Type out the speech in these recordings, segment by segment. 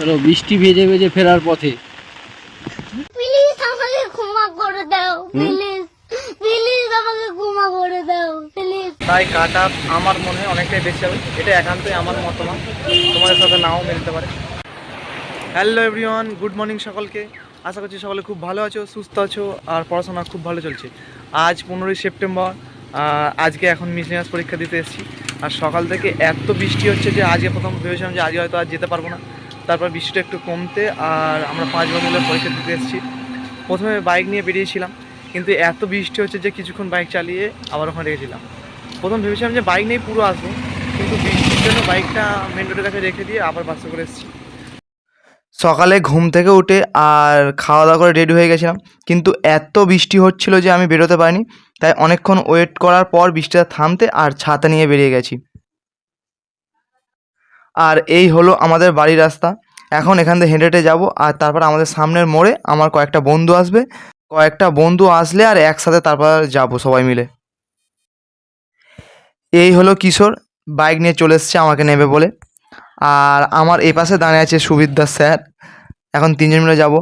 চলো বৃষ্টি ভেজে ভেজে ফেরার পথে। প্লিজ আমাকে ক্ষমা করে দাও প্লিজ প্লিজ আমাকে ক্ষমা করে দাও প্লিজ তাই কাট আপ আমার মনে হয় অনেকটাই বেশি হবে। এটা একান্তই আমার মতামত তোমাদের সাথে নাও মিলতে পারে। হ্যালো এভরিওয়ান গুড মর্নিং সকলকে। আশা করছি সকলে খুব ভালো আছো সুস্থ আছো আর পড়াশোনা খুব ভালো চলছে। আজ পনেরোই সেপ্টেম্বর আজকে এখন মিসলিনাস পরীক্ষা দিতে এসেছি। আর সকাল থেকে এত বৃষ্টি হচ্ছে যে আজকে প্রথম ভেবেছিলাম যে আজকে হয়তো আজ যেতে পারব না। তারপর বৃষ্টিটা একটু কমতে আর আমরা পাঁচ মিলে পরীক্ষা দিতে এসেছি। প্রথমে বাইক নিয়ে বেরিয়েছিলাম, কিন্তু এত বৃষ্টি হচ্ছে যে কিছুক্ষণ বাইক চালিয়ে আবার ওখানে রেখেছিলাম প্রথম ভেবেছিলাম যে বাইক নিয়ে পুরো আসব, কিন্তু বৃষ্টির জন্য বাইকটা মেন রোডের কাছে রেখে দিয়ে আবার বাসে করে এসেছি। সকালে ঘুম থেকে উঠে আর খাওয়া দাওয়া করে রেডি হয়ে গেছিলাম, কিন্তু এত বৃষ্টি হচ্ছিল যে আমি বেরোতে পারিনি, তাই অনেকক্ষণ ওয়েট করার পর বৃষ্টিটা থামতে আর ছাতা নিয়ে বেরিয়ে গেছি। আর এই হলো আমাদের বাড়ির রাস্তা। এখন এখান থেকে হেঁটে হেঁটে যাব, আর তারপর আমাদের সামনের মোড়ে আমার কয়েকটা বন্ধু আসবে। কয়েকটা বন্ধু আসলে আর একসাথে তারপর যাব সবাই মিলে। এই হলো কিশোর, বাইক নিয়ে চলে এসছে আমাকে নেবে বলে। আর আমার এই পাশে দাঁড়িয়ে আছে সুবিদ্যা স্যার। এখন তিনজন মিলে যাব।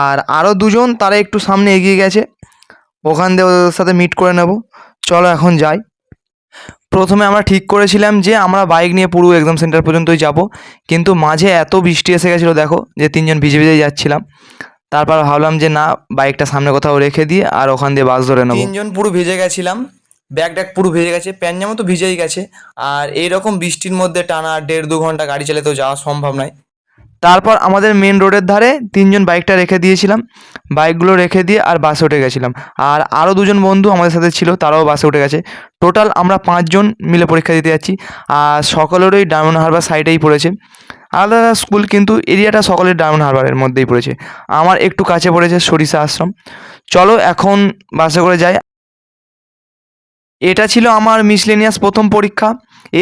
আর আরও দুজন, তারা একটু সামনে এগিয়ে গেছে। ওখান দিয়ে ওদের সাথে মিট করে নেব। চলো এখন যাই। প্রথমে আমরা ঠিক করেছিলাম যে আমরা বাইক নিয়ে পুরো এক্সাম সেন্টার পর্যন্তই যাব, কিন্তু মাঝে এত বৃষ্টি এসে গেছিল দেখো যে তিনজন ভিজে ভিজে যাচ্ছিলাম। তারপর ভাবলাম যে না, বাইকটা সামনে কোথাও রেখে দিয়ে আর ওখান দিয়ে বাস ধরে নেব। তিনজন পুরো ভিজে গেছিলাম, ব্যাগ ট্যাগ পুরো ভিজে গেছে, প্যান্ট জামা তো ভিজেই গেছে, আর এই রকম বৃষ্টির মধ্যে টানা দেড় দু ঘণ্টা গাড়ি চালাতেও যাওয়া সম্ভব নয়। তারপর আমাদের মেন রোডের ধারে তিনজন বাইকটা রেখে দিয়েছিলাম। বাইকগুলো রেখে দিয়ে আর বাসে উঠে গেছিলাম। আর আরও দুজন বন্ধু আমাদের সাথে ছিল, তারাও বাসে উঠে গেছে। টোটাল আমরা পাঁচজন মিলে পরীক্ষা দিতে যাচ্ছি। আর সকলেরই ডায়মন্ড হারবার সাইডেই পড়েছে। আলাদা আলাদা স্কুল কিন্তু এরিয়াটা সকলের ডায়মন্ড হারবারের মধ্যেই পড়েছে। আমার একটু কাছে পড়েছে সরিষা আশ্রম। চলো এখন বাসে করে যাই। এটা ছিল আমার মিসলেনিয়াস প্রথম পরীক্ষা।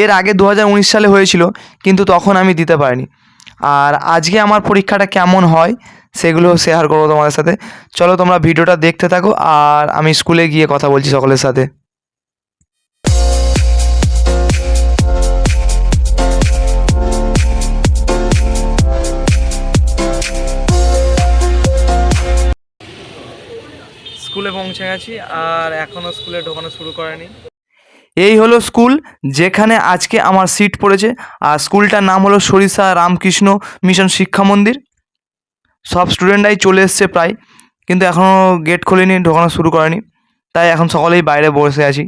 এর আগে দু হাজার উনিশ সালে হয়েছিল, কিন্তু তখন আমি দিতে পারিনি। আর আজকে আমার পরীক্ষাটা কেমন হয় সেগুলো শেয়ার করব তোমাদের সাথে। চলো তোমরা ভিডিওটা দেখতে থাকো আর আমি স্কুলে গিয়ে কথা বলছি সকলের সাথে। স্কুলে পৌঁছে গেছি আর এখনও স্কুলে ঢোকানো শুরু করেনি। এই হলো স্কুল, যেখানে আজকে আমার সিট পড়েছে। আর স্কুলটার নাম হলো সরিষা রামকৃষ্ণ মিশন শিক্ষা মন্দির। সব স্টুডেন্টরাই চলে এসছে প্রায়, কিন্তু এখনও গেট খোলেনি, ঢোকানো শুরু করেনি। তাই এখন সকলেই বাইরে বসে আছি।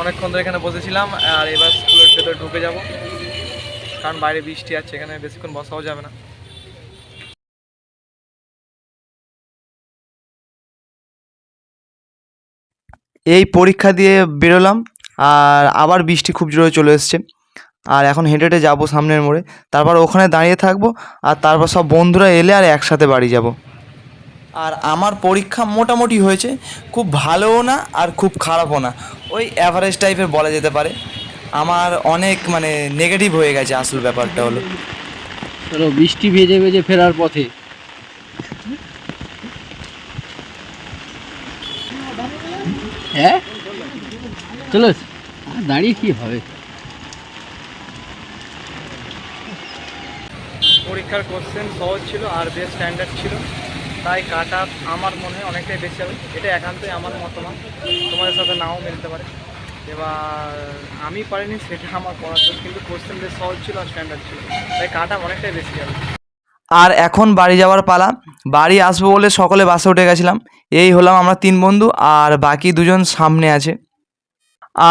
অনেকক্ষণ ধরে এখানে বসেছিলাম, আর এবার স্কুলের ভেতরে ঢুকে যাব। কারণ বাইরে বৃষ্টি আছে, এখানে বেশিক্ষণ বসাও যাবে না। এই পরীক্ষা দিয়ে বেরোলাম আর আবার বৃষ্টি খুব জোরে চলে এসছে। আর এখন হেঁটে হেঁটে যাব সামনের মোড়ে। তারপর ওখানে দাঁড়িয়ে থাকব আর তারপর সব বন্ধুরা এলে আর একসাথে বাড়ি যাব। আর আমার পরীক্ষা মোটামুটি হয়েছে, খুব ভালোও না আর খুব খারাপও না। ওই অ্যাভারেজ টাইপের বলা যেতে পারে। আমার অনেক মানে নেগেটিভ হয়ে গেছে আসল ব্যাপারটা হলো। বৃষ্টি ভেজে ভেজে ফেরার পথে। হ্যাঁ? চলো দাঁড়িয়ে কি হবে? পরীক্ষার কোশ্চেন সহজ ছিল আর বেশ স্ট্যান্ডার্ড ছিল। তাই কাট আমার মনে হয় অনেকটাই বেশি হবে। এটা একান্তই আমার মতামত। তোমাদের সাথে নাও মিলতে পারে। এবার আমি পারিনি, সেটা আমার পড়ার কিন্তু কোশ্চেন বেশ সহজ ছিল আর স্ট্যান্ডার্ড ছিল। তাই কাট অনেকটাই বেশি যাবে আর এখন বাড়ি যাওয়ার পালা। বাড়ি আসব বলে সকলে বাসে উঠে গেছিলাম। এই হলাম আমরা তিন বন্ধু আর বাকি দুজন সামনে আছে।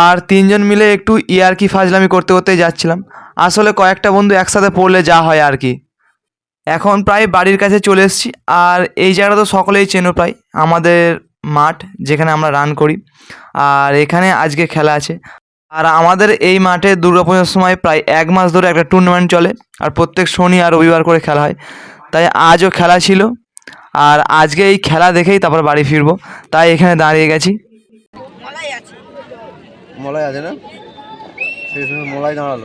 আর তিনজন মিলে একটু ইয়ারকি ফাজলামি করতে করতে যাচ্ছিলাম। আসলে কয়েকটা বন্ধু একসাথে পড়লে যা হয় আর কি। এখন প্রায় বাড়ির কাছে চলে এসেছি। আর এই জায়গাটা তো সকলেই চেনো প্রায়। আমাদের মাঠ যেখানে আমরা রান করি। আর এখানে আজকে খেলা আছে। আর আমাদের এই মাঠে দুর্গাপূজার সময় প্রায় এক মাস ধরে একটা টুর্নামেন্ট চলে আর প্রত্যেক শনি আর রবিবার করে খেলা হয়। তাই আজও খেলা ছিল আর আজকে এই খেলা দেখেই তারপর বাড়ি ফিরবো। তাই এখানে দাঁড়িয়ে গেছি। মলাই আছে। না? সেই সময় মলাই দাঁড়াল।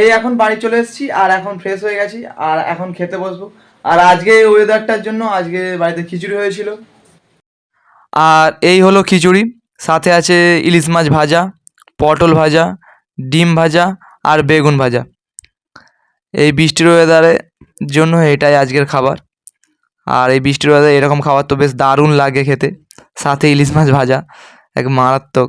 এই এখন বাড়ি চলে এসেছি আর এখন ফ্রেশ হয়ে গেছি আর এখন খেতে বসবো। আর আজকে এই ওয়েদারটার জন্য আজকে বাড়িতে খিচুড়ি হয়েছিল। আর এই হলো খিচুড়ি সাথে আছে ইলিশ মাছ ভাজা পটল ভাজা ডিম ভাজা আর বেগুন ভাজা। এই বৃষ্টির ওয়েদারে জন্য এটাই আজকের খাবার। আর এই বৃষ্টির ওয়েদারে এরকম খাবার তো বেশ দারুণ লাগে খেতে। সাথে ইলিশ মাছ ভাজা এক মারাত্মক।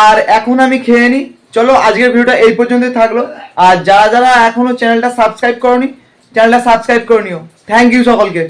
আর এখন আমি খেয়ে নিই চলো আজকের ভিডিওটা এই পর্যন্তই থাকল। আর যারা যারা এখনও চ্যানেলটা সাবস্ক্রাইব করনি চ্যানেলটা সাবস্ক্রাইব করে নিও। থ্যাংক ইউ সকলকে।